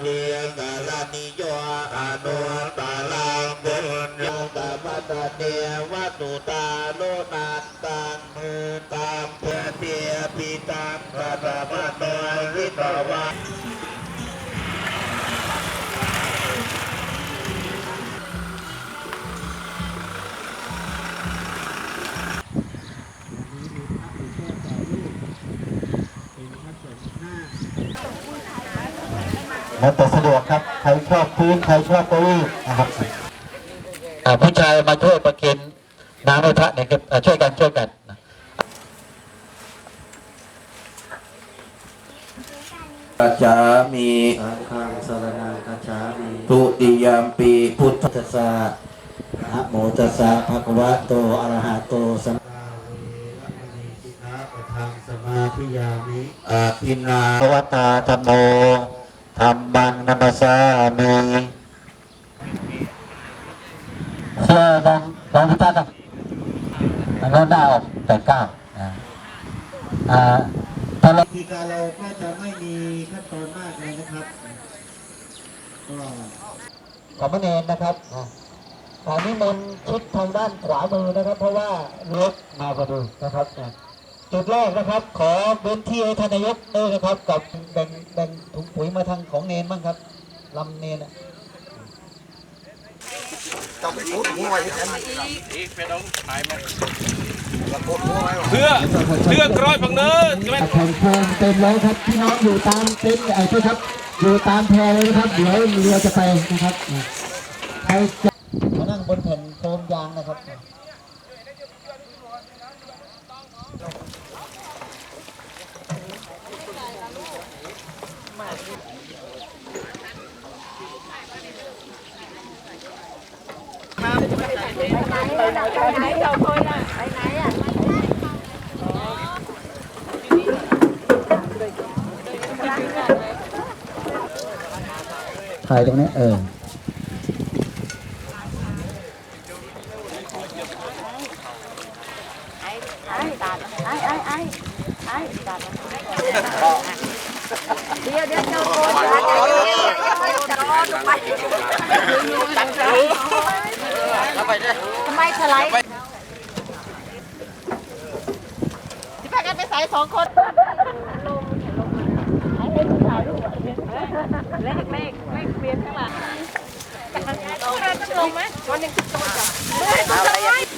เดียกาลนิโยอนุตตาลังบุญยตมัตเนวั แล้วแต่สะดวกครับ ใครชอบพื้น ใครชอบเก้าอี้นะครับอ่าผู้ชายมาช่วยประเคนน้ำให้พระเนี่ยครับอ่าช่วยกันช่วยกันนะกัจจามิสังฆังสารนังกัจฉามิทุติยมปีพุทธตัสสะนะโมตัสสะภะคะวะโตอะระหะโตสัมมาสมาธิยามิอาทินนาภะวตาธัมโม ธัมมังนัมสสามิเชื่อดังดังพิธาตังโน้นหน้าออกแปดเก้าอ่าอ่าตอนทีการเราก็จะไม่มีขั้นตอนมากเลยนะครับก็ขอพระเนรนะครับอ่าตอนนี้มนต์ชิดทางด้านขวามือนะครับ เพราะว่ารถมาพอดีนะครับอ่า จุดแรกนะครับ ขอเว้นที่ให้ท่านนายกด้วยนะครับ กับแบ่งแบ่งถุงปุ๋ยมาทางของเนนบ้างครับลำเนนอะเพื่อเพื่อกร้อยฝั่งเนินแข่งโคมเต็มแล้วครับพี่น้องอยู่ตามเต็นท์ไอ้ที่ครับ อยู่ตามแพเลยนะครับเดี๋ยวเรือจะไปนะครับใครจะมานั่งบนแผ่นโฟมยางนะครับ ถ่ายตรงนี้เออ ai ai đàn ai ai ai ai đàn đi đi cho cô ทำไมสไลด์ที่พากันไปใส่สองคนเลขเลขเลขเปลี่ยนข้างหลังต้องลงไหมวันหนึ่งต้องจับ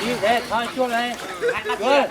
đi để thôi xuống đây Good.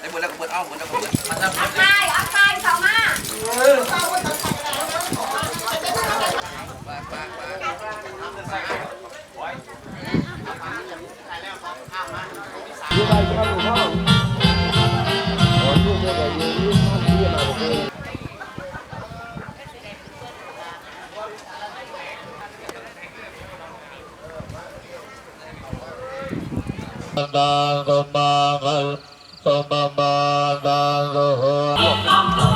ไอ้บุญแล้วกูเปิดัง สมาสมมาดังโห